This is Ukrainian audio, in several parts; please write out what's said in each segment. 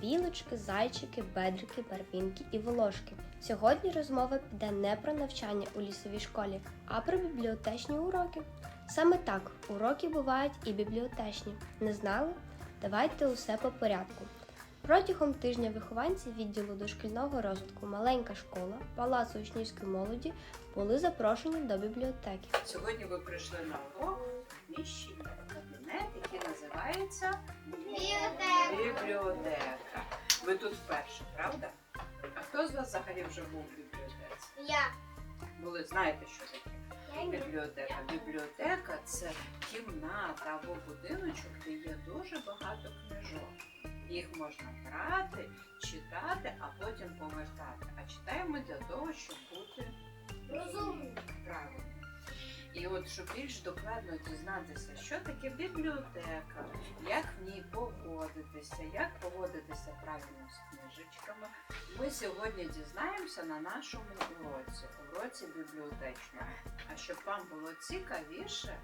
білочки, зайчики, бедрики, барвінки і волошки. Сьогодні розмова піде не про навчання у лісовій школі, а про бібліотечні уроки. Саме так, уроки бувають і бібліотечні. Не знали? Давайте усе по порядку. Протягом тижня вихованці відділу дошкільного розвитку Маленька школа Палацу учнівської молоді були запрошені до бібліотеки. Сьогодні ви прийшли на урок міщий кабінет, який називається Бібліотека. бібліотека. Ви тут вперше, правда? А хто з вас взагалі вже був в бібліотеці? Я. Були знаєте, що таке? Бібліотека. Бібліотека це кімната або будиночок, де є дуже багато книжок. Їх можна брати, читати, а потім повертати. А читаємо для того, щоб бути правильно. І от щоб більш докладно дізнатися, що таке бібліотека, як в ній поводитися, як поводитися правильно з книжечками, ми сьогодні дізнаємося на нашому уроці, уроці бібліотечному. А щоб вам було цікавіше,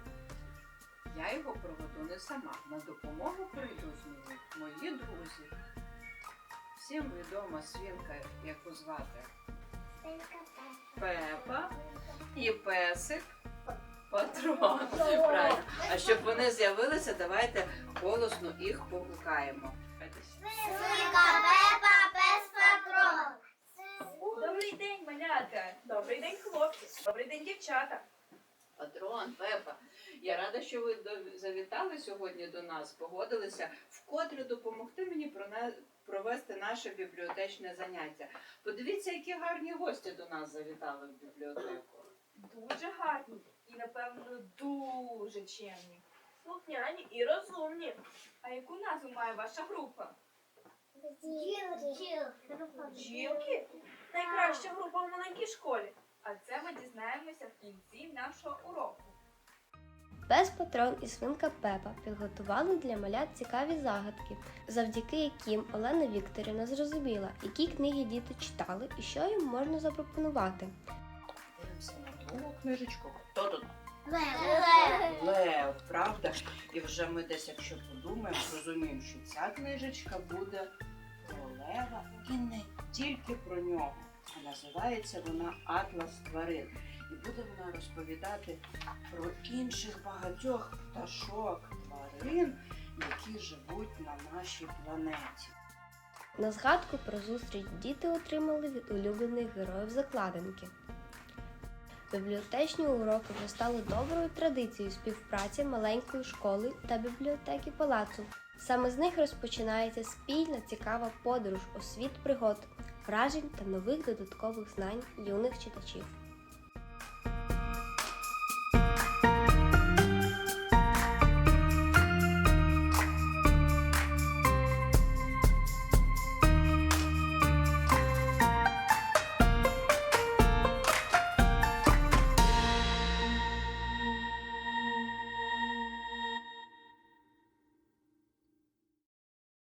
я його проведу не сама. На допомогу прийдуть мені мої друзі. Всім відома свінка, яку звати Пепа і песик патрон. Правильно. А щоб вони з'явилися, давайте голосно їх погукаємо. Свинка Пепа без патрон. Добрий день, малята! Добрий день, хлопці! Добрий день, дівчата! Патрон, Пепа. Я рада, що ви до- завітали сьогодні до нас, погодилися вкотре допомогти мені провести наше бібліотечне заняття. Подивіться, які гарні гості до нас завітали в бібліотеку. Дуже гарні і, напевно, дуже чемні. Слухняні і розумні. А яку назву має ваша група? Бджілки? Найкраща група в маленькій школі. А це ми дізнаємося в кінці нашого уроку. Без патрон і свинка Пепа підготували для малят цікаві загадки, завдяки яким Олена Вікторівна зрозуміла, які книги діти читали і що їм можна запропонувати. Дивимося на другу книжечку. Хто тут? Лев. Лев, правда? І вже ми десь, якщо подумаємо, зрозуміємо, що ця книжечка буде про Лева і не тільки про нього. А називається вона Атлас тварин. І буде вона розповідати про інших багатьох пташок, тварин, які живуть на нашій планеті. На згадку про зустріч діти отримали від улюблених героїв закладинки. Бібліотечні уроки вже стали доброю традицією співпраці маленької школи та бібліотеки палацу. Саме з них розпочинається спільна цікава подорож у світ пригод, вражень та нових додаткових знань юних читачів.